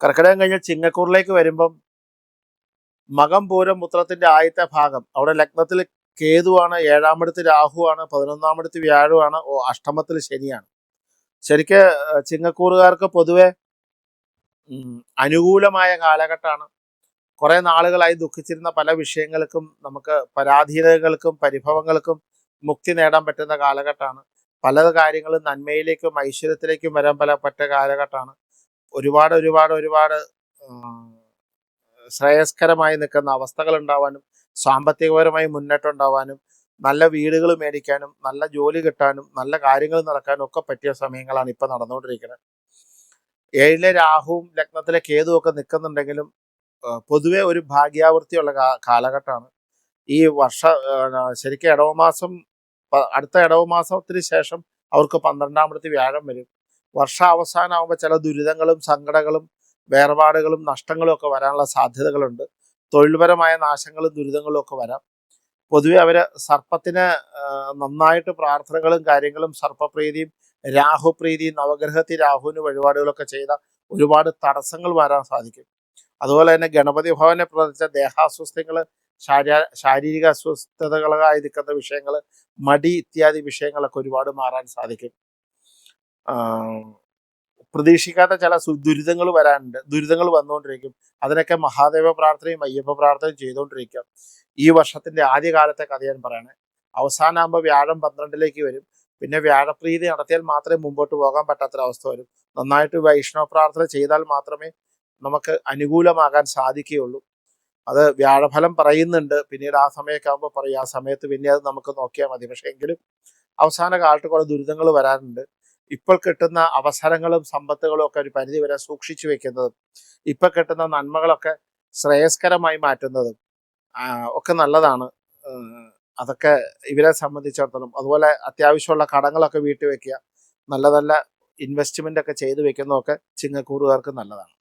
കർക്കിടകം കഴിഞ്ഞ ചിങ്ങക്കൂറിലേക്ക് വരുമ്പം മകം പൂരം മുത്രത്തിന്റെ ആദ്യത്തെ ഭാഗം. അവിടെ ലഗ്നത്തിൽ കേതുവാണ് ഏഴാമിടത്ത് രാഹുവാണ് പതിനൊന്നാമിടത്ത് വ്യാഴമാണ് ഓ അഷ്ടമത്തിൽ ശനിയാണ്. ശരിക്ക് ചിങ്ങക്കൂറുകാർക്ക് പൊതുവെ അനുകൂലമായ കാലഘട്ടമാണ്. കുറെ നാളുകളായി ദുഃഖിച്ചിരുന്ന പല വിഷയങ്ങൾക്കും നമുക്ക് പരാധീനതകൾക്കും പരിഭവങ്ങൾക്കും മുക്തി നേടാൻ പറ്റുന്ന കാലഘട്ടമാണ്. പല കാര്യങ്ങളും നന്മയിലേക്കും ഐശ്വര്യത്തിലേക്കും വരാൻ പല പറ്റ കാലഘട്ടമാണ്. ഒരുപാട് ഒരുപാട് ഒരുപാട് ശ്രേയസ്കരമായി നിൽക്കുന്ന അവസ്ഥകൾ ഉണ്ടാവാനും സാമ്പത്തികപരമായി മുന്നേറ്റം ഉണ്ടാവാനും നല്ല വീടുകൾ മേടിക്കാനും നല്ല ജോലി കിട്ടാനും നല്ല കാര്യങ്ങൾ നടക്കാനും ഒക്കെ പറ്റിയ സമയങ്ങളാണ് ഇപ്പം നടന്നുകൊണ്ടിരിക്കുന്നത്. ഏഴിലെ രാഹുവും ലഗ്നത്തിലെ കേതു ഒക്കെ നിൽക്കുന്നുണ്ടെങ്കിലും പൊതുവേ ഒരു ഭാഗ്യാവൃത്തിയുള്ള കാലഘട്ടമാണ്. ഈ വർഷ ശരിക്കും ഇടവമാസം അടുത്ത ഇടവമാസത്തിന് ശേഷം അവർക്ക് പന്ത്രണ്ടാമത്തെ വ്യാഴം വരും. വർഷ അവസാനമാകുമ്പോൾ ചില ദുരിതങ്ങളും സങ്കടങ്ങളും വേർപാടുകളും നഷ്ടങ്ങളും ഒക്കെ വരാനുള്ള സാധ്യതകളുണ്ട്. തൊഴിൽപരമായ നാശങ്ങളും ദുരിതങ്ങളും ഒക്കെ വരാം. പൊതുവെ അവർ സർപ്പത്തിന് നന്നായിട്ട് പ്രാർത്ഥനകളും കാര്യങ്ങളും സർപ്പപ്രീതിയും രാഹുപ്രീതിയും നവഗ്രഹത്തിൽ രാഹുവിന് വഴിപാടുകളൊക്കെ ചെയ്ത ഒരുപാട് തടസ്സങ്ങൾ വരാൻ സാധിക്കും. അതുപോലെ തന്നെ ഗണപതി ഭവനെ പ്രവർത്തിച്ച ദേഹാസ്വസ്ഥ്യങ്ങൾ ശാരീരിക അസ്വസ്ഥതകളായി നിൽക്കുന്ന വിഷയങ്ങൾ മടി ഇത്യാദി വിഷയങ്ങളൊക്കെ ഒരുപാട് മാറാൻ സാധിക്കും. പ്രതീക്ഷിക്കാത്ത ചില ദുരിതങ്ങൾ വരാനുണ്ട്. ദുരിതങ്ങൾ വന്നുകൊണ്ടിരിക്കും. അതിനൊക്കെ മഹാദേവ പ്രാർത്ഥനയും അയ്യപ്പ പ്രാർത്ഥനയും ചെയ്തുകൊണ്ടിരിക്കുക ഈ വർഷത്തിന്റെ ആദ്യകാലത്തെ കഥ ഞാൻ പറയണേ. അവസാനമാകുമ്പോൾ വ്യാഴം പന്ത്രണ്ടിലേക്ക് വരും. പിന്നെ വ്യാഴപ്രീതി നടത്തിയാൽ മാത്രമേ മുമ്പോട്ട് പോകാൻ പറ്റാത്തൊരവസ്ഥ വരും. നന്നായിട്ട് വൈഷ്ണവ പ്രാർത്ഥന ചെയ്താൽ മാത്രമേ നമുക്ക് അനുകൂലമാകാൻ സാധിക്കുകയുള്ളൂ. അത് വ്യാഴഫലം പറയുന്നുണ്ട്. പിന്നീട് ആ സമയമൊക്കെ ആകുമ്പോൾ പറയും. ആ സമയത്ത് പിന്നെ അത് നമുക്ക് നോക്കിയാൽ മതി. പക്ഷേ എങ്കിലും അവസാന കാലത്ത് കുറേ ദുരിതങ്ങൾ വരാറുണ്ട്. ഇപ്പോൾ കിട്ടുന്ന അവസരങ്ങളും സമ്പത്തുകളും ഒക്കെ ഒരു പരിധി വരെ സൂക്ഷിച്ചു വെക്കുന്നതും ഇപ്പൊ കിട്ടുന്ന നന്മകളൊക്കെ ശ്രേയസ്കരമായി മാറ്റുന്നതും ഒക്കെ നല്ലതാണ്. അതൊക്കെ ഇവരെ സംബന്ധിച്ചിടത്തോളം അതുപോലെ അത്യാവശ്യമുള്ള കടങ്ങളൊക്കെ വീട്ടിൽ വെക്കുക നല്ല നല്ല ഇൻവെസ്റ്റ്മെന്റ് ഒക്കെ ചെയ്തു വെക്കുന്നതൊക്കെ ചിങ്ങക്കൂറുകാർക്ക് നല്ലതാണ്.